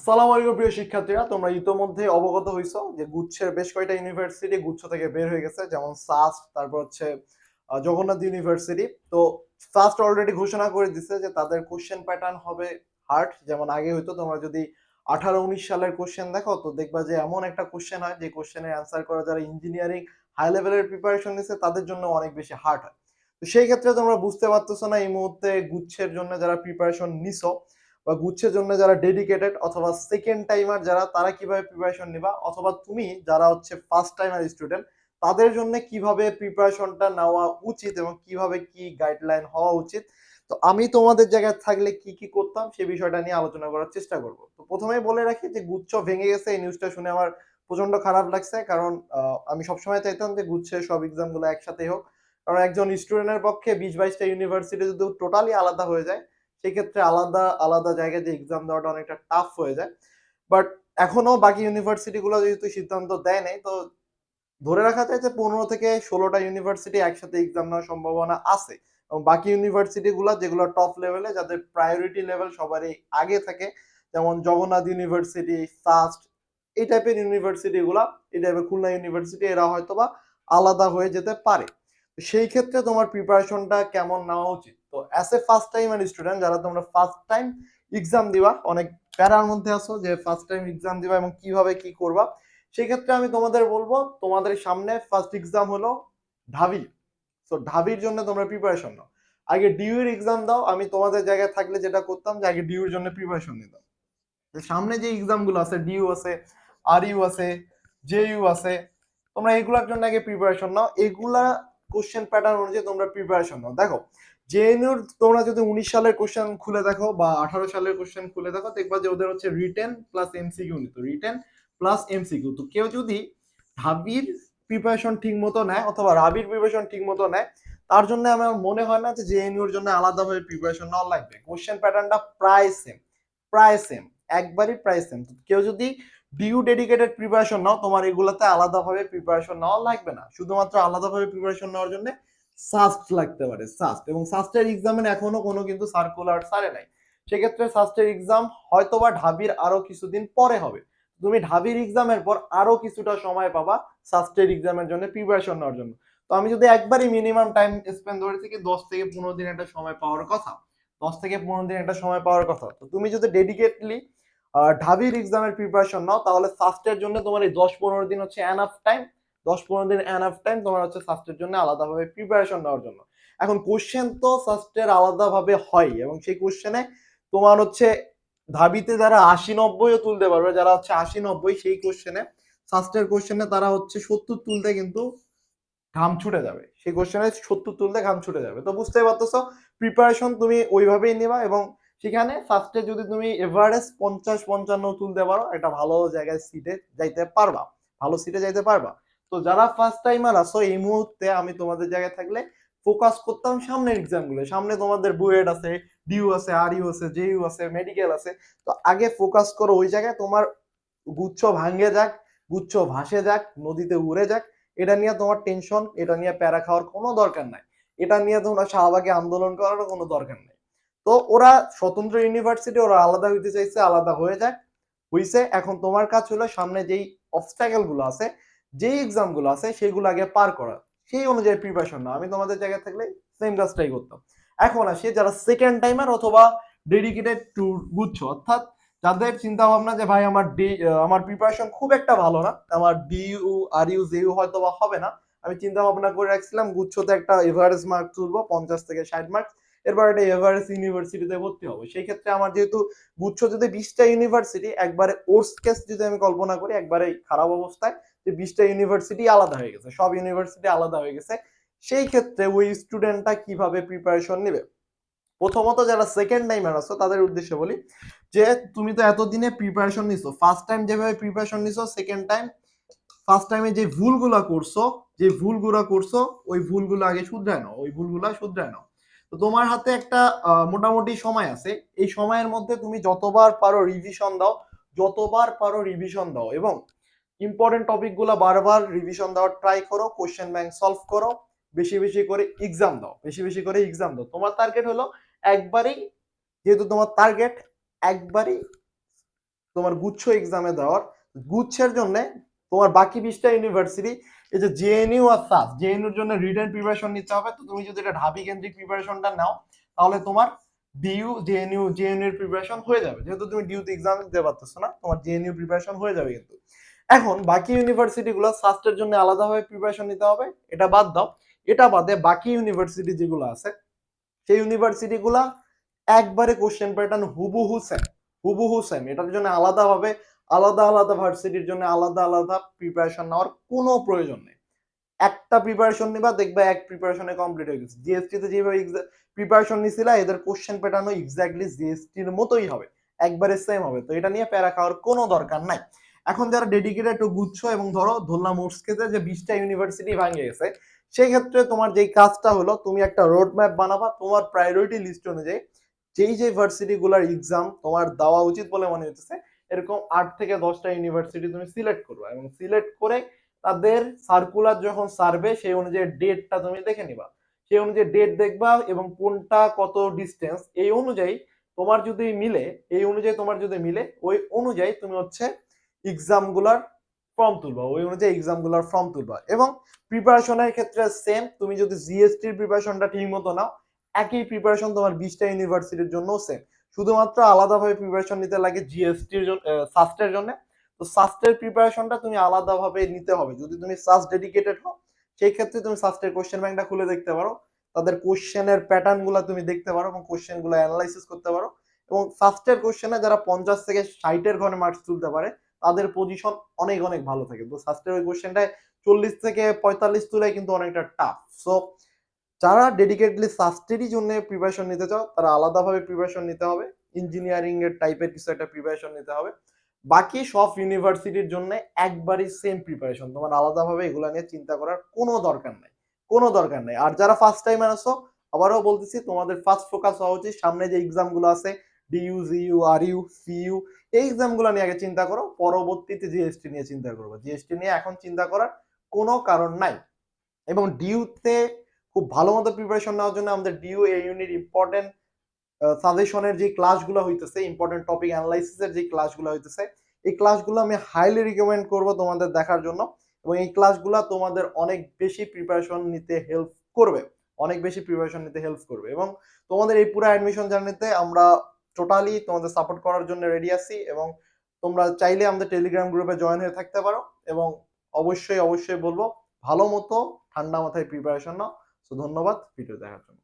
আসসালামু আলাইকুম প্রিয় শিক্ষার্থীরা, তোমরা ইতোমধ্যে অবগত হইছো যে গুচ্ছের বেশ কয়টা ইউনিভার্সিটি গুচ্ছ থেকে বের হয়ে গেছে, যেমন সাস্ট তারপর হচ্ছে জগন্নাথ ইউনিভার্সিটি তো ফার্স্ট অলরেডি ঘোষণা করে দিছে যে তাদের কোশ্চেন প্যাটার্ন হবে হার্ড যেমন আগে হইতো তোমরা যদি আঠারো উনিশ সালের কোশ্চেন দেখো, তো দেখবা যে এমন একটা কোশ্চেন হয় যে কোশ্চেনের অ্যান্সার করা যারা ইঞ্জিনিয়ারিং হাই লেভেলের প্রিপারেশন নিছে, তাদের জন্য অনেক বেশি হার্ড হয়। তো সেই ক্ষেত্রে তোমরা বুঝতে পারতেছো না এই মুহূর্তে গুচ্ছের জন্য যারা প্রিপারেশন নিছো বা গুচ্ছের জন্য যারা ডেডিকেটেড অথবা সেকেন্ড টাইমার যারা, তারা কীভাবে প্রিপারেশন নিবা? অথবা তুমি যারা হচ্ছে ফার্স্ট টাইমার স্টুডেন্ট তাদের জন্য কীভাবে প্রিপারেশনটা নেওয়া উচিত এবং কীভাবে কি গাইডলাইন হওয়া উচিত? তো আমি তোমাদের জায়গায় থাকলে কি কি করতাম সেই বিষয়টা নিয়ে আলোচনা করার চেষ্টা করব। তো প্রথমেই বলে রাখি যে গুচ্ছ ভেঙে গেছে, এই নিউজটা শুনে আমার প্রচণ্ড খারাপ লাগছে। কারণ আমি সবসময় চাইতাম যে গুচ্ছের সব এক্সামগুলো একসাথেই হোক। কারণ একজন স্টুডেন্টের পক্ষে বিশ বাইশটা ইউনিভার্সিটি যদি টোটালি আলাদা হয়ে যায় সেক্ষেত্রে আলাদা আলাদা জায়গায় যে এক্সাম দেওয়াটা অনেকটা টাফ হয়ে যায়। বাট এখনও বাকি ইউনিভার্সিটি গুলো যেহেতু সিদ্ধান্ত দেয় নাই, তো ধরে রাখা যায় যে পনেরো থেকে ষোলোটা ইউনিভার্সিটি একসাথে এক্সাম নেওয়ার সম্ভাবনা আছে। এবং বাকি ইউনিভার্সিটি গুলো যেগুলো টপ লেভেলে যাদের প্রায়োরিটি লেভেল সবারই আগে থাকে, যেমন জগন্নাথ ইউনিভার্সিটি সাস্ট এই টাইপের ইউনিভার্সিটি গুলা, এই টাইপের খুলনা ইউনিভার্সিটি এরা হয়তো বা আলাদা হয়ে যেতে পারে। সেই ক্ষেত্রে তোমার প্রিপারেশনটা কেমন নেওয়া উচিত? তো as a first time student যারা তোমরা ফার্স্ট টাইম এক্সাম দিবা, অনেক প্যারার মধ্যে আছো যে ফার্স্ট টাইম এক্সাম দিবা এবং কীভাবে কি করবা সেই ক্ষেত্রে আমি তোমাদের বলব, তোমাদের সামনে ফার্স্ট এক্সাম হলো ঢাবি। তো ঢাবির জন্য তোমরা প্রিপারেশন নাও। আগে ডিউর এক্সাম দাও, আমি তোমাদের জায়গায় থাকলে যেটা করতাম যে আগে ডিউর জন্য প্রিপারেশন নিতাম। সামনে যে এক্সামগুলো আছে ডিউ আছে আর ইউ আছে জে ইউ আছে, তোমরা এগুলোর জন্য আগে প্রিপারেশন নাও। এগুলা কোশ্চেন প্যাটার্ন অনুযায়ী তোমরা প্রিপারেশন নাও। দেখো জেএনইউর তোমরা যদি উনিশ সালের কোশ্চেন খুলে দেখো বা আঠারো সালের কোশ্চেন খুলে দেখো, দেখবা যে ওদের হচ্ছে রিটেন প্লাস এমসিকিউ নিত রিটেন প্লাস এমসিকিউ তো কেউ যদি ঢাবির প্রিপারেশন ঠিক মতো নেয় অথবা রাবির প্রিপারেশন ঠিক মতো নেয়, তার জন্য আমার মনে হয় না যে জেএনইউর জন্য আলাদাভাবে প্রিপারেশন নেওয়া লাগবে। কোশ্চেন প্যাটার্নটা প্রায় সেম প্রায় সেম একবারই প্রায় সেম কেউ যদি ডিউ ডেডিকেটেড প্রিপারেশন নাও, তোমার এগুলাতে আলাদাভাবে প্রিপারেশন নেওয়া লাগবে না। শুধুমাত্র আলাদাভাবে প্রিপারেশন নেওয়ার জন্য সাস্ট লাগতে পারে সাস্ট এবং সাস্টের এক্সামের এখনও কোনো কিন্তু সার্কুলার সারে নাই। সেক্ষেত্রে সাস্টের এক্সাম হয়তোবা ঢাবির আরও কিছুদিন পরে হবে। তুমি ঢাবির এক্সামের পর আরও কিছুটা সময় পাবা সাস্টের এক্সামের জন্য প্রিপারেশন নেওয়ার জন্য। তো আমি যদি একবারই মিনিমাম টাইম স্পেন্ড ধরে থেকে দশ থেকে পনেরো দিন একটা সময় পাওয়ার কথা? দশ থেকে পনেরো দিন একটা সময় পাওয়ার কথা। তো তুমি যদি ডেডিকেটলি ঢাবির এক্সামের প্রিপারেশন নাও, তাহলে সাস্টের জন্য তোমার এই দশ পনেরো দিন হচ্ছে অ্যানাফ টাইম দশ পনেরো দিন অ্যানাফ টাইম তোমার হচ্ছে সাস্টের জন্য আলাদাভাবে প্রিপারেশন নেওয়ার জন্য। এখন কোশ্চেন তো সাস্টের আলাদাভাবে হয় এবং সেই কোশ্চেনে তোমার হচ্ছে ধাবিতে যারা আশি নব্বইও তুলতে পারবে, যারা হচ্ছে আশি নব্বই সেই কোশ্চেনে সাস্টের কোশ্চেনে তারা হচ্ছে সত্তর তুলতে কিন্তু ঘাম ছুটে যাবে। সেই কোশ্চেনে সত্তর তুলতে ঘাম ছুটে যাবে। তো বুঝতেই পারতেছো প্রিপারেশন তুমি ওইভাবেই নেবা এবং সেখানে ফার্স্টে যদি তুমি এভারেজ পঞ্চাশ পঞ্চান্ন তুলতে পারো, একটা ভালো জায়গায় সিটে যাইতে পারবা। ভালো সিটে যাইতে পারবা। তো যারা ফার্স্ট টাইমার আসো এই মুহূর্তে আমি তোমাদের জায়গায় থাকলে ফোকাস করতাম সামনের এক্সামগুলো। সামনে তোমাদের বুয়েট আছে ডিউ আছে আর ইউ আছে জে ইউ আছে মেডিকেল আছে। তো আগে ফোকাস করো ওই জায়গায়, তোমার গুচ্ছ ভাঙ্গে যাক, গুচ্ছ ভাসে যাক, নদীতে উড়ে যাক। এটা নিয়ে তোমার টেনশন এটা নিয়ে প্যারা খাওয়ার কোনো দরকার নাই। এটা নিয়ে তোমরা শাহবাগে আন্দোলন করারও কোনো দরকার নেই। তো ওরা স্বতন্ত্র ইউনিভার্সিটি ওরা আলাদা হইতে চাইছে, আলাদা হয়ে যাক। হইছে, এখন তোমার কাজ হলো সামনে যেই অবস্ট্যাকেলগুলো আছে যেই এক্সামগুলো আছে সেগুলো আগে পার করা। সেই অনুযায়ী প্রিপারেশন না আমি তোমাদের জায়গায় থাকলে সেম কাজটাই করতাম। এখন আসি যারা সেকেন্ড টাইমার অথবা ডেডিকেটেড টু গুচ্ছ, অর্থাৎ যাদের চিন্তা ভাবনা যে, ভাই, আমার ডি আমার প্রিপারেশন খুব একটা ভালো না। আমার ডিইউ আর ইউ জেইউ হয়তো বা হবে না। আমি চিন্তা ভাবনা করে রাখছিলাম, গুচ্ছতে একটা এভারেজ মার্ক তুলবো, পঞ্চাশ থেকে ষাট মার্ক এরপর একটা এভারেজ ইউনিভার্সিটিতে ভর্তি হব। সেই ক্ষেত্রে আমার যেহেতু গুচ্ছ যদি বিশটা ইউনিভার্সিটি একবারে ওর্স কেস যদি আমি কল্পনা করি, একবারে খারাপ অবস্থায় যে বিশটা ইউনিভার্সিটি আলাদা হয়ে গেছে, সব ইউনিভার্সিটি আলাদা হয়ে গেছে। সেই ক্ষেত্রে ওই স্টুডেন্টটা কীভাবে প্রিপারেশন নেবে? প্রথমত যারা সেকেন্ড টাইমার আছো, তাদের উদ্দেশ্যে বলি যে, তুমি তো এতদিনে প্রিপারেশন নিছো। ফার্স্ট টাইম যেভাবে প্রিপারেশন নিছো সেকেন্ড টাইম ফার্স্ট টাইমে যে ভুলগুলা করছ, যে ভুলগুলা করছ, ওই ভুলগুলো আগে শুধরায় নাও, ওই ভুলগুলা শুধরায় নাও। তো তোমার হাতে একটা মোটামুটি সময় আছে। এই সময়ের মধ্যে তুমি যতবার পারো রিভিশন দাও, যতবার পারো রিভিশন দাও এবং ইম্পর্টেন্ট টপিকগুলো বারবার রিভিশন দেওয়ার ট্রাই করো কোশ্চেন ব্যাংক সলভ করো, বেশি বেশি করে এক্সাম দাও, বেশি বেশি করে এক্সাম দাও। তোমার টার্গেট হলো একবারই, যেহেতু তোমার টার্গেট একবারই তোমার গুচ্ছ এক্সামে দেওয়ার, গুচ্ছের জন্য তোমার বাকি বিশটা ইউনিভার্সিটি এই যে জেএনইউ আর সাস জেএনইউর জন্য রিটার্ন প্রিপারেশন নিতে হবে। তো তুমি যদি এটা ঢাবি কেন্দ্রিক প্রিপারেশনটা নাও, তাহলে তোমার ডিইউ জেএনইউ জেএনইউ এর প্রিপারেশন হয়ে যাবে। যেহেতু তুমি ডিইউতে এক্সাম দিতে পারতেছো না, তোমার জেএনইউ প্রিপারেশন হয়ে যাবে কিন্তু। এখন বাকি ইউনিভার্সিটি গুলো সাস্টের জন্য আলাদাভাবে প্রিপারেশন নিতে হবে, এটা বাদ দাও। এটা বাদে বাকি ইউনিভার্সিটি যেগুলো আছে, সেই ইউনিভার্সিটি গুলা একবারে কোশ্চেন প্যাটার্ন হুবহু সেম হুবহু সেম এটার জন্য আলাদাভাবে, আলাদা আলাদা ভার্সিটির জন্য আলাদা আলাদা প্রিপারেশন নেওয়ার কোনো প্রয়োজন নেই। একটা প্রিপারেশন নিবা, দেখবে এক প্রিপারেশনে কমপ্লিট হয়ে গেছে। জিএসটি তে যেভাবে প্রিপারেশন নিছিলা, এদের কোশ্চেন প্যাটার্নও এক্স্যাক্টলি জিএসটির মতোই হবে। একবারে সেম হবে। তো এটা নিয়ে প্যারা খাওয়ার কোনো দরকার নাই। এখন যারা ডেডিকেটেড টু গুচ্ছ এবং ধরো ধরলাম মোটসকেতে যে বিশটা ইউনিভার্সিটি ভাঙে গেছে, সেই ক্ষেত্রে তোমার যেই কাজটা হলো, তুমি একটা রোড ম্যাপ বানাবা, তোমার প্রায়োরিটি লিস্ট অনুযায়ী যেই যে ভার্সিটি গুলার এক্সাম তোমার দেওয়া উচিত বলে মনে হচ্ছে এরকম আট থেকে দশটা ইউনিভার্সিটি তুমি সিলেক্ট করবে এবং সিলেক্ট করে তাদের সার্কুলার যখন সার্ভে সেই অনুযায়ী ডেটটা তুমি দেখে নিবা। সেই অনুযায়ী ডেট দেখবা এবং কোনটা কত ডিস্টেন্স এই অনুযায়ী তোমার যদি মিলে, এই অনুযায়ী তোমার যদি মিলে, ওই অনুযায়ী তুমি হচ্ছে এক্সামগুলার ফর্ম তুলবা, ওই অনুযায়ী এক্সামগুলার ফর্ম তুলবা। এবং প্রিপারেশনের ক্ষেত্রে সেম তুমি যদি জিএসটির প্রিপারেশনটা ঠিক মতো নাও, একই প্রিপারেশন তোমার বিশটা ইউনিভার্সিটির জন্য সেম শুধুমাত্র আলাদাভাবে প্রিপারেশন নিতে লাগে জিএসটির সাস্টের জন্য। তো সাস্টের প্রিপারেশনটা তুমি আলাদাভাবে নিতে হবে। যদি তুমি সাস্ট ডেডিকেটেড হও, সেই ক্ষেত্রে তুমি সাস্টের কোশ্চেন ব্যাংকটা খুলে দেখতে পারো। তাদের কোশ্চেনের প্যাটার্নগুলা তুমি দেখতে পারো এবং কোশ্চেনগুলো অ্যানালাইসিস করতে পারো। এবং ফার্স্টের কোশ্চেনে যারা পঞ্চাশ থেকে ষাটের ঘরে মার্কস তুলতে পারে তাদের পজিশন অনেক অনেক ভালো থাকে। তো ফার্স্টের ওই কোশ্চেনটায় চল্লিশ থেকে পঁয়তাল্লিশ তুলে কিন্তু অনেকটা টাফ সো যারা ডেডিকেটলি সাস্টেরই জন্য প্রিপারেশন নিতে চাও, তারা আলাদাভাবে প্রিপারেশন নিতে হবে। ইঞ্জিনিয়ারিং এর টাইপের কিছু একটা প্রিপারেশন নিতে হবে। বাকি সব ইউনিভার্সিটির জন্য একবারই সেম প্রিপারেশন তোমার আলাদাভাবে এগুলো নিয়ে চিন্তা করার কোনো দরকার নাই। কোনো দরকার নাই। আর যারা ফার্স্ট টাইম আসো আবারও বলতেছি, তোমাদের ফার্স্ট ফোকাস হওয়া উচিত। সামনে যে এক্সামগুলো আছে DU GU R U CU এই এক্সামগুলো নিয়ে আগে চিন্তা করো, পরবর্তীতে জিএসটি নিয়ে চিন্তা করব। জিএসটি নিয়ে এখন চিন্তা করার কোনো কারণ নাই। এবং ডিইউতে খুব ভালো মতো প্রিপারেশন নেওয়ার জন্য আমাদের ডিইউ এই ইউনিট ইম্পর্টেন্ট সাজেশনের যে ক্লাসগুলো হইতেছে ইম্পর্টেন্ট টপিক অ্যানালাইসিসের যে ক্লাসগুলো হইতেছে, এই ক্লাসগুলো আমি হাইলি রিকমেন্ড করব তোমাদের দেখার জন্য। এবং এই ক্লাসগুলো তোমাদের অনেক বেশি প্রিপারেশন নিতে হেল্প করবে। অনেক বেশি প্রিপারেশন নিতে হেল্প করবে। এবং তোমাদের এই পুরো অ্যাডমিশন জার্নিতে আমরা টোটালি তোমাদের সাপোর্ট করার জন্য রেডি আছি এবং তোমরা চাইলে আমাদের টেলিগ্রাম গ্রুপে জয়েন হয়ে থাকতে পারো এবং অবশ্যই অবশ্যই বলব, ভালো মতো ঠান্ডা মাথায় প্রিপারেশন নাও। তো ধন্যবাদ ভিডিও দেখার জন্য।